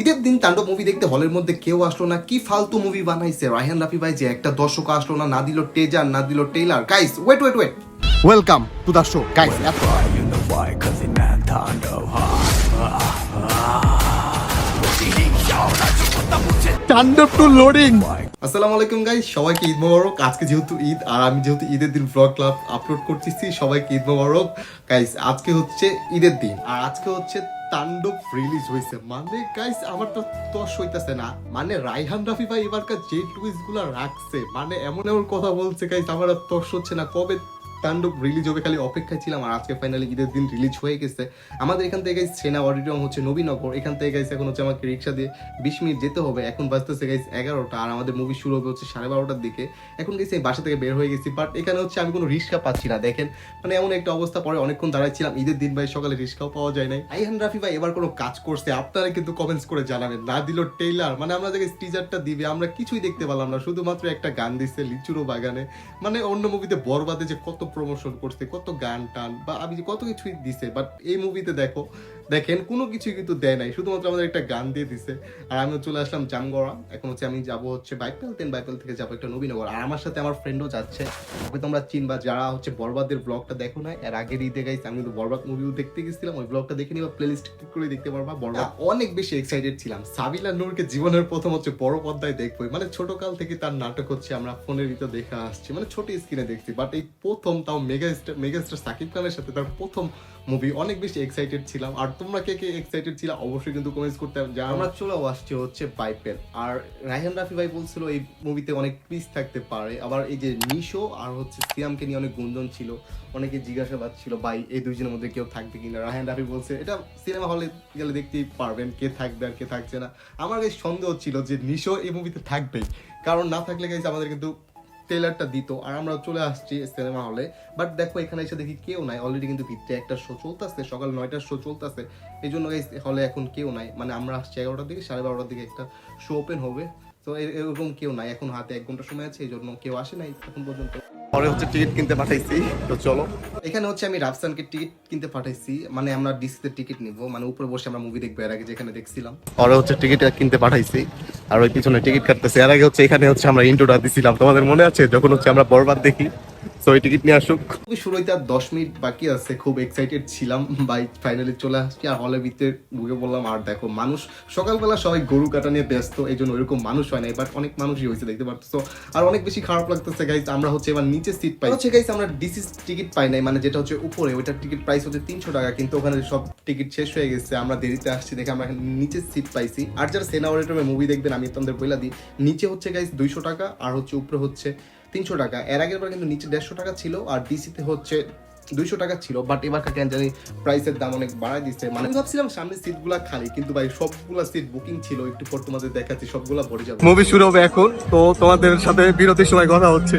ঈদের দিন তাণ্ডব মুভি দেখতে হলের মধ্যে কেউ আসলো না। কি ফালতু মুভি বানাইছে? রায়হান রাফি ভাই যে একটা দর্শক আসলো না না দিল টেজার না দিল trailer guys wait wait wait welcome to the show guys Tandav two loading আসসালামু আলাইকুম গাইস সবাইকে ঈদ মোবারক। আজকে যেহেতু ঈদ আর আমি যেহেতু ঈদের দিন ব্লগ ক্লাব আপলোড করতেছি সবাইকে ঈদ মোবারক। গাইস আজকে হচ্ছে ঈদের দিন। আর আজকে হচ্ছে তাণ্ডব রিলিজ হয়েছে মানে গাইস আমার তো তস হইতাছে না। মানে রাইহান রাফি ভাই এবারকার যে টুইস্টগুলা রাখছে মানে এমন এমন কথা বলছে গাইস আমার আর তস হচ্ছে না। কবে তাণ্ডব রিলিজ হবে, খালি অপেক্ষায় ছিলাম আর আজকে ফাইনালি ঈদের দিন রিলিজ হয়ে গেছে। আমাদের এখান থেকে গাইস সেনা অডিটোরিয়াম হচ্ছে নবীনগর, এখান থেকে গাইস এখন হচ্ছে আমাকে রিক্সা দিয়ে বিশ মিনিট যেতে হবে। এখন বাজতেছে গাইস এগারোটা আর আমাদের মুভি শুরু হবে হচ্ছে সাড়ে বারোটার দিকে। এখন গেছি বাসা থেকে বের হয়ে গেছি বাট এখানে হচ্ছে আমি কোনো রিক্সা পাচ্ছি না, দেখেন। মানে এমন একটা অবস্থা, পরে অনেকক্ষণ দাঁড়াইছিলাম, ঈদের দিন ভাই সকালে রিক্সাও পাওয়া যায় নাই। আইহান রাফি ভাই, এবার কোনো কাজ করছে? আপনারা কিন্তু কমেন্টস করে জানাবেন, না দিল টেইলার মানে আমরা যে টিজারটা দিবে, আমরা কিছুই দেখতে পেলাম না। শুধুমাত্র একটা গান দিচ্ছে লিচুরো বাগানে। মানে অন্য মুভিতে বরবাদে যে কত প্রমোশন করছে কত গান টান বা আমি কত কিছুই দিছে বাট এই মুভিতে দেখো দেখেন, কোনো কিছুই কিন্তু দেয় নাই। শুধুমাত্র আমাদের একটা গান দিয়ে দিছে। আর আমি চলে আসলাম জামগড়া। এখন হচ্ছে আমি যাব হচ্ছে বাইপেল দেন বাইপেল থেকে যাব একটা নবীনগর। আর আমার সাথে আমার ফ্রেন্ডও যাচ্ছে। ওকে তোমরা চিনবা, যারা হচ্ছে বরবাদের ব্লগটা দেখো না এর আগের ঈদে গাইছে আমি কিন্তু বরবাদ মুভিও দেখতে গেছিলাম। ওই ব্লগটা দেখে নিবা প্লেলিস্ট ক্লিক করে দেখতে পারবা। বরবাদ অনেক বেশি এক্সাইটেড ছিলাম। সাবিলা নূরকে জীবনের প্রথম হচ্ছে বড় পর্দায় দেখব। মানে ছোট কাল থেকে তার নাটক হচ্ছে আমরা ফোনের ভিতর দেখা আসছি। মানে ছোট স্ক্রিনে দেখছি। বাট এই প্রথম তাও mega star mega star Shakib খানের সাথে তার প্রথম মুভি অনেক বেশি এক্সাইটেড ছিলাম। আর তোমরা কে কে এক্সাইটেড ছিল, অবশ্যই কিন্তু কমেন্টস করতে। যা আমরা চলেও আসছে হচ্ছে বাইপেল আর রায়হান রাফি ভাই বলছিল এই মুভিতে অনেক পিস থাকতে পারে। আবার এই যে নিশো আর হচ্ছে সিয়ামকে নিয়ে অনেক গুঞ্জন ছিল, অনেকে জিজ্ঞাসাবাদ ছিল, ভাই, এই দুইজনের মধ্যে কেউ থাকবে কিনা? রায়হান রাফি বলছে, এটা সিনেমা হলে গেলে দেখতেই পারবেন কে থাকবে আর কে থাকছে না। আমার কাছে সন্দেহ ছিল যে নিশো এই মুভিতে থাকবেই। কারণ না থাকলে গাইছে আমাদের কিন্তু ট্রেলারটা দিত, আর আমরা চলে আসছি সিনেমা হলে বাট দেখো, এখানে এসে দেখি কেউ নাই। অলরেডি কিন্তু ভিতরে একটা শো চলতেছে, সকাল নয়টার শো চলতেছে। এই জন্য হলে এখন কেউ নাই। মানে আমরা আসছি এগারোটার দিকে, সাড়ে বারোটার দিকে একটা শো ওপেন হবে। তো এরকম কেউ নাই। এখন হাতে এক ঘণ্টা সময় আছে, এই জন্য কেউ আসে নাই এখন পর্যন্ত। পরে হচ্ছে টিকিট কিনতে পাঠাইছি। তো চলো। এখানে হচ্ছে আমি রাফসানকে টিকিট কিনতে পাঠাইছি। মানে আমরা ডিসিতে টিকিট নিব। মানে উপরে বসে আমরা মুভি দেখব। এর আগে যেখানে দেখছিলাম। পরে হচ্ছে টিকিট কিনতে পাঠাইছি। আর ওই পিছনে টিকিট কাটতেছে। এর আগে হচ্ছে এখানে হচ্ছে আমরা ইন্ট্রোটা দিছিলাম। তোমাদের মনে আছে? যখন হচ্ছে আমরা বরবাদ দেখি ওই টিকিট নিয়ে আসুক। খুবই শুরু হইতে আর দশ মিনিট বাকি আছে খুব এক্সাইটেড ছিলাম বাই ফাইনালি চলে আসছি আর হলের ভিতরে ঢুকে বললাম আর দেখো মানুষ সকালবেলা সবাই গরু কাটা নিয়ে ব্যস্ত এই জন্য ওইরকম মানুষ হয় না বাট অনেক মানুষই হয়েছে দেখতে পারতেছো। আর অনেক বেশি খারাপ লাগতেছে গাইজ আমরা হচ্ছে এবার নিচে সিট পাই। হচ্ছে গাইজ আমরা ডিসি টিকিট পাই নাই মানে যেটা হচ্ছে উপরে ওইটার টিকিট প্রাইস হচ্ছে তিনশো টাকা কিন্তু ওখানে সব টিকিট শেষ হয়ে গেছে আমরা দেরিতে আসছি দেখে আমরা নিচে সিট পাইছি। আর যারা সেনা অডিটোরিয়ামে মুভি দেখবেন আমি তোমাদের বইলা দিই নিচে হচ্ছে গাইজ দুইশো টাকা আর হচ্ছে উপরে হচ্ছে তিনশো টাকা। এর আগের বার কিন্তু নিচে দেড়শো টাকা ছিল আর ডিসিতে হচ্ছে দুইশো টাকা ছিল। বাট এবার কেন জানি প্রাইসের দাম অনেক বাড়ায় দিচ্ছে মানে ভাবছিলাম সামনের সিটগুলা খালি কিন্তু ভাই সবগুলা সিট বুকিং ছিল। একটু পর তোমাদের দেখাচ্ছি সবগুলা ভরে যাবে। মুভি শুরু হবে এখন তো তোমাদের সাথে বিরতির সময় কথা হচ্ছে।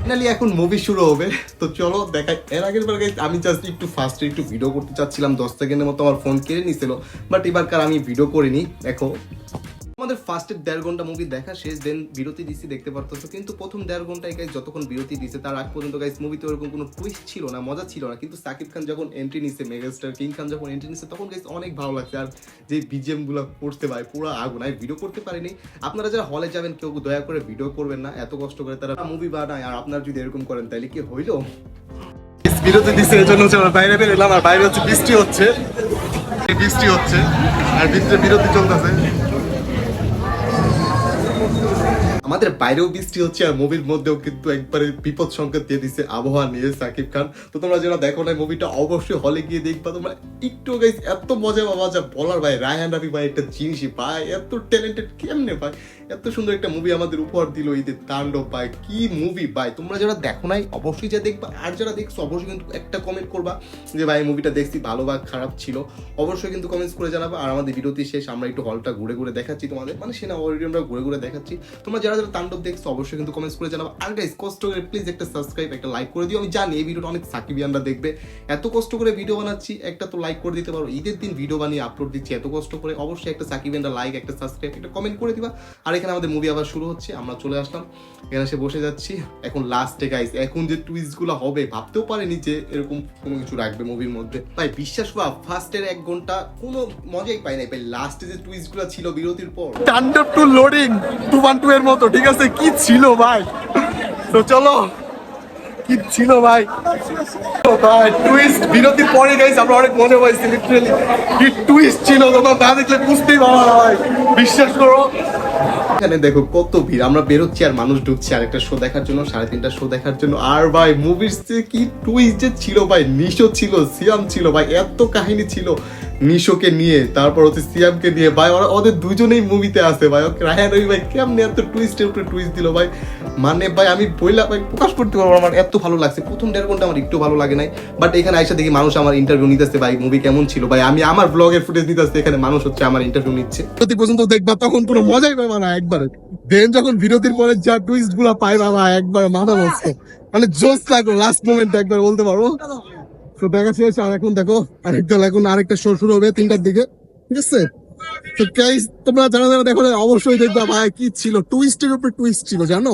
ফাইনালি এখন মুভি শুরু হবে। তো চলো দেখাই। এর আগের বার আমি জাস্ট একটু ফার্স্টে একটু ভিডিও করতে চাচ্ছিলাম। দশ সেকেন্ডের মতো আমার ফোন কেড়ে নিছিল। বাট এবারকার আমি ভিডিও করিনি দেখো। আমাদের ফার্স্টের দেড় ঘণ্টা মুভি দেখা শেষ দেন বিরতি দিছি দেখতে পারতেছো। কিন্তু প্রথম দেড় ঘন্টায় গাইজ যতক্ষণ বিরতি দিছে তার আগ পর্যন্ত গাইজ মুভিতে ওরকম কোনো টুইস্ট ছিল না, মজা ছিল না। কিন্তু সাকিব খান যখন এন্ট্রি নিছে মেগাস্টার কিং খান যখন এন্ট্রি নিচ্ছে, তখন গাইজ অনেক ভালো লাগছে। আর যে বিজিএমগুলো করতে ভাই, পুরো আগুন আমি ভিডিও করতে পারিনি। আপনারা যারা হলে যাবেন, কেউ দয়া করে ভিডিও করবেন না। এত কষ্ট করে তারা মুভি বানায়, আর আপনারা যদি এরকম করেন, তাহলে কি হইল? বিরতি দিচ্ছে এই জন্য বাইরে বেরোলাম আর বাইরে হচ্ছে বৃষ্টি হচ্ছে। বৃষ্টি হচ্ছে, আর ভিতরে বিরতি চলতেছে। আমাদের বাইরেও বৃষ্টি হচ্ছে আর মুভির মধ্যেও কিন্তু একবারে বিপদ সংকেত দিয়ে দিচ্ছে আবহাওয়া নিয়ে সাকিব খান। তো তোমরা যারা দেখো না মুভিটা অবশ্যই হলে গিয়ে দেখবা। তোমরা একটু গাইস এত মজা পাবা যা বলার ভাই রায়হান রাফি ভাই একটা জিনিসই পায়, এত ট্যালেন্টেড কেমনে পায় এত সুন্দর একটা মুভি আমাদের উপহার দিল ঈদের তাণ্ডব পায় কি মুভি ভাই? তোমরা যারা দেখো নাই, অবশ্যই যা দেখবা। আর যারা দেখছ, অবশ্যই কিন্তু একটা কমেন্ট করবা যে, ভাই মুভিটা দেখছি, ভালো বা খারাপ ছিল? অবশ্যই কিন্তু কমেন্টস করে জানাবা। আর আমাদের বিরতি শেষ, আমরা একটু হলটা ঘুরে ঘুরে দেখাচ্ছি তোমাদের। মানে সেনা অডিটোরিয়ামটা ঘুরে ঘুরে দেখাচ্ছি। তোমরা যারা যারা তাণ্ডব দেখছ, অবশ্যই কিন্তু কমেন্টস করে জানাব। আর গাইস কষ্ট করে প্লিজ একটা সাবস্ক্রাইব একটা লাইক করে দিও। আমি জানি এই ভিডিওটা অনেক সাকিবিয়ানরা দেখবে। এত কষ্ট করে ভিডিও বানাচ্ছি, একটা তো লাইক করে দিতে পারো। ঈদের দিন ভিডিও বানিয়ে আপলোড দিচ্ছি, এত কষ্ট করে। অবশ্যই একটা সাকিবিয়ানরা লাইক একটা সাবস্ক্রাইব একটা কমেন্ট করে দিবা। আর এখানে আমাদের মুভি আবার শুরু হচ্ছে, আমরা চলে আসলাম। এখানে এসে বসে যাচ্ছি। এখন লাস্টে গাইস এখন যে টুইস্টগুলো হবে, ভাবতেও পারিনি যে এরকম কোনো কিছু রাখবে মুভির মধ্যে। ভাই, বিশ্বাস করা ফার্স্টের এক ঘণ্টা কোনো মজাই পাই নাই। ভাই লাস্টে যে টুইস্টগুলো ছিল বিরতির পর। Tandav two loading Toofan two এর মতো। ঠিক আছে, কি ছিল ভাই? তো চলো, কি ছিল ভাই? টুইস্ট বিরতির পরে গাইস আমরা অনেক মজা পাইছি লিটারালি কি টুইস্ট ছিল, তোমরা না দেখলে বুঝতেই পারবা না ভাই, বিশ্বাস করো। এখানে দেখো কত ভিড়, আমরা বেরোচ্ছি আর মানুষ ঢুকছে আরেকটা শো দেখার জন্য, সাড়ে তিনটা শো দেখার জন্য। আর ভাই মুভির কি টুইস্ট যে ছিল ভাই, নিশো ছিল, সিয়াম ছিল ভাই, এত কাহিনী ছিল। নিশোকে নিয়ে, তারপর হচ্ছে সিয়ামকে নিয়ে ভাই, ওরা ওদের দুজনেই মুভিতে আছে, ভাই। ওকে রায়হান রবি, ভাই, কেমনে এত টুইস্টের উপরে টুইস্ট দিল, ভাই? মানে ভাই, আমি বইলা, ভাই, প্রকাশ করতে পারব আমার এত ভালো লাগছে। প্রথম দেড় ঘণ্টা আমার একটু ভালো লাগে নাই বাট এখানে আইসা দেখি মানুষ আমার ইন্টারভিউ নিতেছে, ভাই মুভি কেমন ছিল, ভাই। আমি আমার ব্লগের ফুটেজ নিতেছে, এখানে মানুষ হচ্ছে আমার ইন্টারভিউ নিচ্ছে। প্রতি পর্যন্ত দেখবা, তখন পুরো মজাই পাবে মানে একবার। দেন যখন বিরতির পরে যা টুইস্টগুলা পাই বাবা একবার মাথা নষ্ট। মানে জোস লাগল লাস্ট মোমেন্ট একবার বলতে পারব তো দেখা শেষ আর এখন দেখো আরেকটা এখন আরেকটা শো শুরু হবে তিনটার দিকে, ঠিক আছে? তো গাইস তোমরা দেখো অবশ্যই দেখবা ভাই, কি ছিল? টুইস্টের উপর টুইস্ট ছিল, জানো?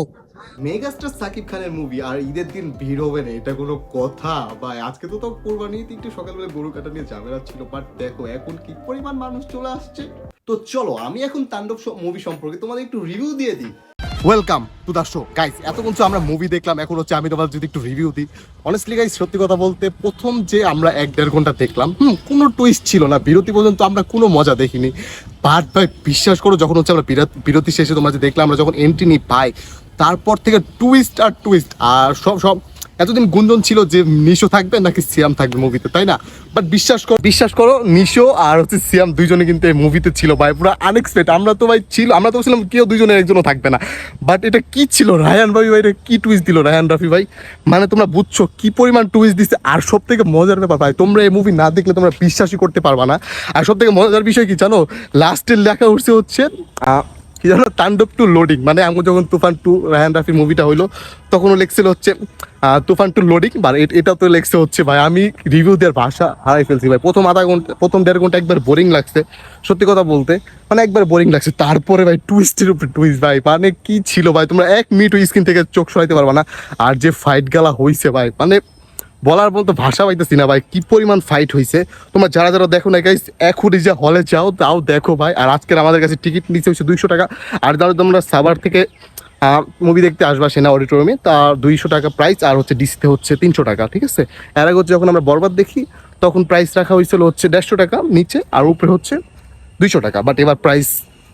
মেগাস্টার সাকিব খানের মুভি আর ঈদের দিন ভিড় হবে না, এটা কোনো কথা। ভাই, আজকে তো তো কোরবানি একটু সকালবেলা গরু কাটা নিয়ে ঝামেলা ছিল বাট দেখো, এখন কি পরিমাণ মানুষ চলে আসছে? তো চলো, আমি এখন তাণ্ডব মুভি সম্পর্কে তোমাদের একটু রিভিউ দিয়ে দিই। Welcome to the show guys এত বলছো আমরা মুভি দেখলাম, এখন হচ্ছে আমি তোমার যদি একটু রিভিউ দিই। অনেস্টলি গাইস সত্যি কথা বলতে প্রথম যে আমরা এক দেড় ঘণ্টা দেখলাম, হুম, কোনো টুইস্ট ছিল না। বিরতি পর্যন্ত আমরা কোনো মজা দেখিনি। বাট ভাই, বিশ্বাস করো, যখন হচ্ছে আমরা বিরতি শেষে তোমরা যে দেখলাম, আমরা যখন এন্ট্রি নিই পাই তারপর থেকে টুইস্ট আর টুইস্ট আর সব সব এতদিন গুঞ্জন ছিল যে নিশো থাকবে নাকি সিয়াম থাকবে মুভিতে, তাই না? বাট বিশ্বাস করো বিশ্বাস করো নিশো আর হচ্ছে সিয়াম দুইজনে কিন্তু এই মুভিতে ছিল ভাই, পুরো আনএক্সপেক্ট আমরা তো ভাই ছিল আমরা তো বলছিলাম কেউ দুইজনের একজনও থাকবে না। বাট এটা কি ছিল? রায়ান ভাই ভাই, এটা কি টুইস্ট দিল রায়ান রাফি ভাই? মানে তোমরা বুঝছ কি পরিমাণ টুইস্ট দিচ্ছে আর সব থেকে মজার ব্যাপার ভাই, তোমরা এই মুভি না দেখলে তোমরা বিশ্বাসই করতে পারবা না। আর সব থেকে মজার বিষয় কি জানো? লাস্টের লেখা উঠছে হচ্ছে কি জানো, তাণ্ডব টু লোডিং মানে আমি যখন তুফান টু রায়ান রাফির মুভিটা হইল তখনও লেখছিল হচ্ছে তুফান টু লোডিং বা এটা তো লেখছে হচ্ছে, ভাই, আমি রিভিউ দেওয়ার ভাষা হারাই ফেলছি, ভাই। প্রথম আধা ঘণ্টা, প্রথম দেড় ঘণ্টা একবার বোরিং লাগছে, সত্যি কথা বলতে। মানে একবার বোরিং লাগছে। তারপরে, ভাই টুইস্টের উপরে টুইস্ট ভাই। মানে কি ছিল, ভাই? তোমরা এক মিনিট স্ক্রিন থেকে চোখ সরাইতে পারবা না। আর যে ফাইট গালা হইছে, ভাই মানে বলার মতো ভাষা পাইতেছি না ভাই, কি পরিমাণ ফাইট হয়েছে তোমরা যারা যারা দেখো না গাইস এখনই যে হলে যাও, তাও দেখো ভাই। আর আজকের আমাদের কাছে টিকিট নিচে হচ্ছে দুইশো টাকা। আর যারা তোমরা সাবার থেকে মুভি দেখতে আসবা, সেনা অডিটোরিয়ামে তার দুইশো টাকা প্রাইস আর হচ্ছে ডিসিতে হচ্ছে তিনশো টাকা, ঠিক আছে? এর আগে হচ্ছে যখন আমরা বরবাদ দেখি, তখন প্রাইস রাখা হয়েছিল হচ্ছে দেড়শো টাকা নিচে, আর উপরে হচ্ছে দুইশো টাকা। বাট এবার প্রাইস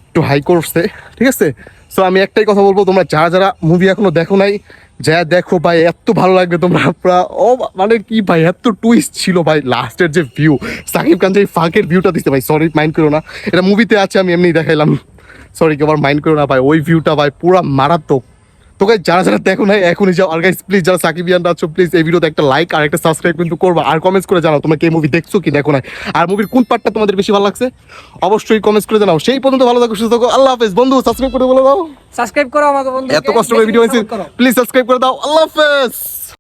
একটু হাই করছে, ঠিক আছে? সো আমি একটাই কথা বলব, তোমরা যারা যারা মুভি এখনও দেখো নাই যা দেখো ভাই, এত ভালো লাগবে তোমরা, পুরা, ও মানে কি ভাই, এত টুইস্ট ছিল ভাই, লাস্টের যে ভিউ সাকিব খান যে ফাঁকের ভিউটা দিতে ভাই সরি মাইন্ড করো না। এটা মুভিতে আছে, আমি এমনি দেখাইলাম। সরি কেবার মাইন্ড করো না ভাই, ওই ভিউটা ভাই, পুরা মারাত্মক। তো গাইজ যারা যারা দেখো না এখনই যাও। আর গাইস প্লিজ যারা সাকিবিয়ানরা আছো প্লিজ এই ভিডিওতে একটা লাইক আর একটা সাবস্ক্রাইব কিন্তু করবা। আর কমেন্টস করে জানাও তোমরা কে মুভি দেখছ কি দেখো না আর মুভির কোন পার্টটা তোমাদের বেশি ভালো লাগছে অবশ্যই কমেন্টস করে জানাও। সেই পর্যন্ত ভালো থাকো সুস্থ থাকো। আল্লাহ হাফেজ। বন্ধু সাবস্ক্রাইব করে বলে দাও। সাবস্ক্রাইব করো আমাকে বন্ধু। এত কষ্ট করে ভিডিও হয়েছে প্লিজ সাবস্ক্রাইব করে দাও। আল্লাহ হাফেজ।